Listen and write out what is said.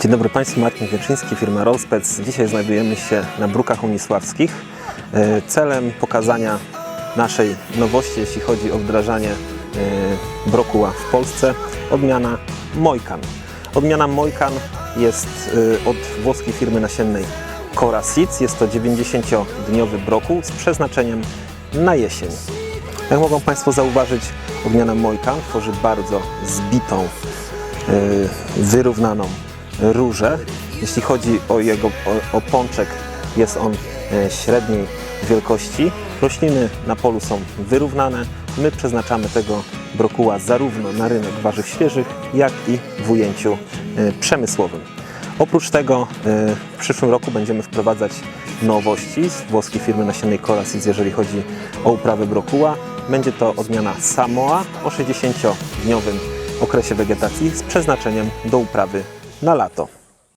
Dzień dobry Państwu, Martin Wieczyński, firma Rollspec. Dzisiaj znajdujemy się na Brukach Unisławskich. E, Celem pokazania naszej nowości, jeśli chodzi o wdrażanie e, brokuła w Polsce, odmiana Mojkan. Odmiana Mojkan jest e, od włoskiej firmy nasiennej Cora Seeds. Jest to 90-dniowy brokuł z przeznaczeniem na jesień. Jak mogą Państwo zauważyć, odmiana Mojkan tworzy bardzo zbitą, wyrównaną różę. Jeśli chodzi o jego o, o pączek, jest on y, średniej wielkości. Rośliny na polu są wyrównane. My przeznaczamy tego brokuła zarówno na rynek warzyw świeżych, jak i w ujęciu y, przemysłowym. Oprócz tego y, w przyszłym roku będziemy wprowadzać nowości z włoskiej firmy nasiennej Corasis, jeżeli chodzi o uprawę brokuła. Będzie to odmiana Samoa o 60-dniowym okresie wegetacji z przeznaczeniem do uprawy na lato.